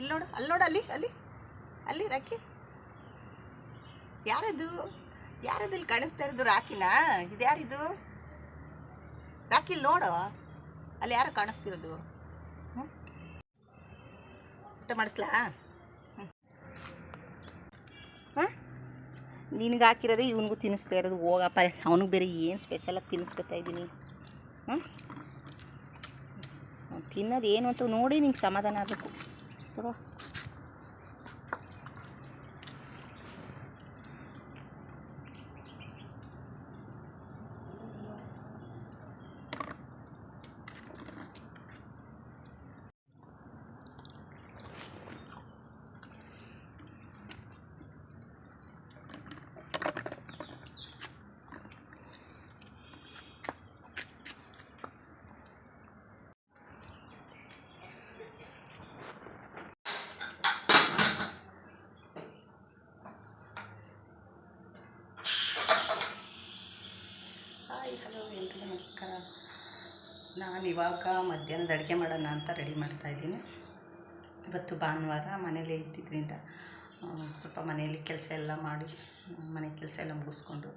ಇಲ್ಲಿ ನೋಡು, ಅಲ್ಲಿ ನೋಡು, ಅಲ್ಲಿ ಅಲ್ಲಿ ಅಲ್ಲಿ ರಾಕಿ. ಯಾರದು? ಯಾರದು ಇಲ್ಲಿ ಕಾಣಿಸ್ತಾ ಇರೋದು ರಾಕಿನಾ? ಇದು ಯಾರಿದು? ರಾಕಿ ಇಲ್ಲಿ ನೋಡು. ಅಲ್ಲಿ ಯಾರು ಕಾಣಿಸ್ತಿರೋದು? ಹ್ಞೂ ಊಟ ಮಾಡಿಸ್ಲಾ? ಹ್ಞೂ ಹಾಂ ನಿನಗೆ ಹಾಕಿರೋದು ಇವನಿಗೂ ತಿನ್ನಿಸ್ತಾ ಇರೋದು. ಹೋಗಪ್ಪ, ಅವನಿಗೆ ಬೇರೆ ಏನು ಸ್ಪೆಷಲಾಗಿ ತಿನ್ನಿಸ್ಕೊತಾ ಇದ್ದೀನಿ. ಹ್ಞೂ ತಿನ್ನೋದು ಏನು ಅಂತ ನೋಡಿ ನಿಂಗೆ ಸಮಾಧಾನ ಆಗಬೇಕು. ತಗೋ ಹಾಯ್ ಹಲೋ ಎಲ್ರಿಗೂ ನಮಸ್ಕಾರ. ನಾನು ಇವಾಗ ಮಧ್ಯಾಹ್ನದ ಅಡುಗೆ ಮಾಡೋಣ ಅಂತ ರೆಡಿ ಮಾಡ್ತಾಯಿದ್ದೀನಿ ಇವತ್ತು ಭಾನುವಾರ ಮನೇಲೇ ಇದ್ದಿದ್ದರಿಂದ ಸ್ವಲ್ಪ ಮನೆಯಲ್ಲಿ ಕೆಲಸ ಎಲ್ಲ ಮಾಡಿ, ಮನೆ ಕೆಲಸ ಎಲ್ಲ ಮುಗಿಸ್ಕೊಂಡು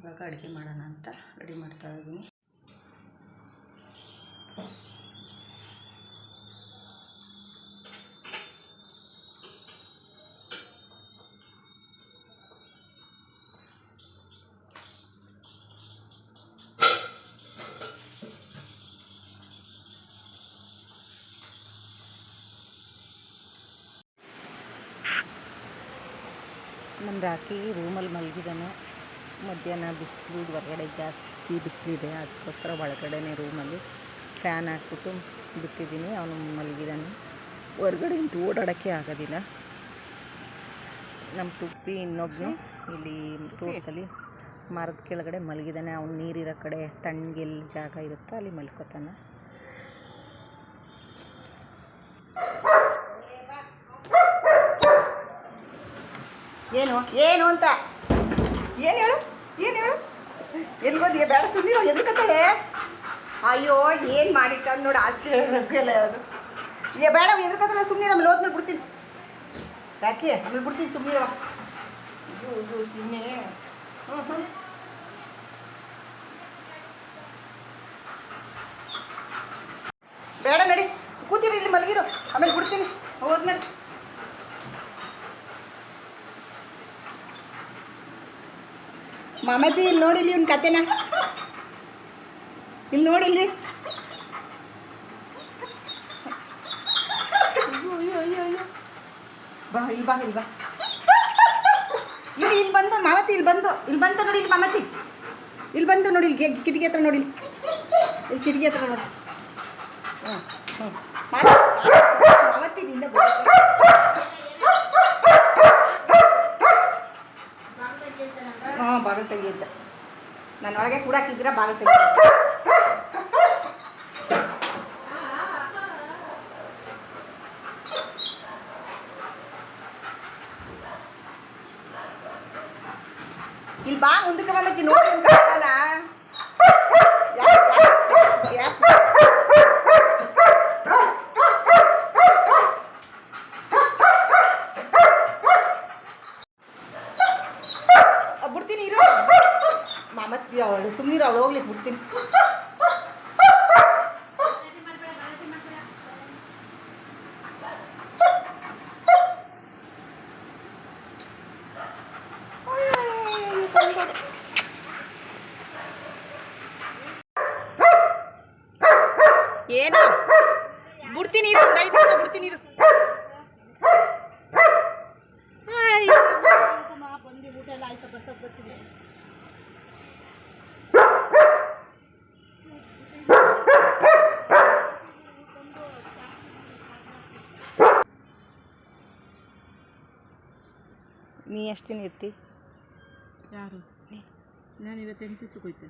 ಇವಾಗ ಅಡುಗೆ ಮಾಡೋಣ ಅಂತ ರೆಡಿ ಮಾಡ್ತಾ ನಮ್ಮ ರಾಕಿ ರೂಮಲ್ಲಿ ಮಲಗಿದ್ದಾನೆ ಮಧ್ಯಾಹ್ನ ಬಿಸಿಲು, ಹೊರಗಡೆ ಜಾಸ್ತಿ ಬಿಸಿಲಿದೆ ಅದಕ್ಕೋಸ್ಕರ ಒಳಗಡೆನೇ ರೂಮಲ್ಲಿ ಫ್ಯಾನ್ ಹಾಕ್ಬಿಟ್ಟು ಬಿಟ್ಟಿದ್ದೀನಿ, ಅವನು ಮಲಗಿದಾನೆ. ಹೊರಗಡೆ ಇಂತೂ ಓಡಾಡೋಕ್ಕೆ ಆಗೋದಿಲ್ಲ. ನಮ್ಮ ಟುಪ್ಪಿ ಇನ್ನೊಬ್ಬನು ಇಲ್ಲಿ ತೋಟದಲ್ಲಿ ಮರದ ಕೆಳಗಡೆ ಮಲಗಿದಾನೆ, ಅವ್ನು ನೀರಿರೋ ಕಡೆ ತಣ್ಣಗೆಲ್ಲಿ ಜಾಗ ಇರುತ್ತೋ ಅಲ್ಲಿ ಮಲ್ಕೋತಾನೆ. ಏನು? ಏನು ಅಂತ? ಏನು ಹೇಳು? ಏನು ಹೇಳು? ಎಲ್ಲಿ ಬಂದಿಯ ಬೇಡ ಸುಮ್ಮನೆ ಎದುರ್ಕತ್ತಾಳೆ? ಅಯ್ಯೋ, ಏನು ಮಾಡಿಟ್ಟ ನೋಡಿ ಆಸ್ತಿ ಎಲ್ಲ ಅದು. ಏ, ಬೇಡ ಎದುರ್ಕತ್ತಲ್ಲ ಸುಮ್ಮನೆ ಆಮೇಲೆ ಹೋದ್ಮೇಲೆ ಬಿಡ್ತೀನಿ. ಯಾಕೆ? ಆಮೇಲೆ ಬಿಡ್ತೀನಿ ಸುಮ್ಮನೆ ಇದು ಇದು ಸುಮ್ಮನೆ ಹ್ಞೂ ಹ್ಞೂ ಬೇಡ ನಡಿ, ಕೂತಿರಿ ಇಲ್ಲಿ ಮಲಗಿರು. ಆಮೇಲೆ ಬಿಡ್ತೀನಿ, ಹೋದ್ಮೇಲೆ. ಮಮತಿ, ಇಲ್ಲಿ ನೋಡಿಲ್ಲ ಇವ್ನ ಕತೆನ? ಇಲ್ಲಿ ಅಯ್ಯೋ ಬಾ, ಇಲ್ಲಿ ಬಾ ಇಲ್ಲಿ ಬಾ. ಇಲ್ಲಿ ಇಲ್ಲಿ ಬಂದು ಮಾವತಿ ಇಲ್ಲಿ ಬಂದು, ಇಲ್ಲಿ ಬಂತು ನೋಡಿ, ಇಲ್ಲಿ ಮಾಮತಿ. ಇಲ್ಲಿ ಬಂದು ನೋಡಿ, ಇಲ್ಲಿ ಕಿಟಕಿ ಹತ್ರ ನೋಡಿ, ಇಲ್ಲಿ. ಕಿಟಕಿ ಹತ್ರ ನೋಡಿ. ಹ್ಞೂ ಹ್ಞೂ ನಿಂದ ಹಾಂ ಬಾಗಿಲು ತೆಗಿಯುತ್ತೆ. ನಾನು ಒಳಗೆ ಕೂಡಾಕಿದ್ದೀರಾ ಬಾಗಿಲು ತೆಗಿ ಇಲ್ಲಿ ಬಾ ಮುಂದಕ್ಕೆ ಬಂದೈತಿ ನೋಡಿ ಅಂತ ಕಾಣ್ತಾನ. ಯಾಕ್- ಯಾಕ್- ಯಾಕ್- ಯಾಕ್- ಅ, ಬಿಡ್ತೀನಿ ಇರು ಮಾಮತ್ತಿ ಅವಳು ಸುಮ್ಮನಿರು ಅವಳು ಹೋಗ್ಲಿಕ್ಕೆ ಬಿಡ್ತೀನಿ ಏನೋ ಬಿಡ್ತೀನಿ ಇರು ಒಂದು ಐದು ನಿಮಿಷ ಬಿಡ್ತೀನಿ ಇರು. ಬಂದು ಊಟ ಎಲ್ಲ ಆಯ್ತಾ ಬಸ್ ಬರ್ತೀನಿ ನೀ ಎಷ್ಟು ದಿನ ಇರ್ತಿ? ಯಾರು? ನಾನು ಇವತ್ತು ಎಂಟು ದಿವ್ಸಕ್ಕೆ ಹೋಯ್ತೆ.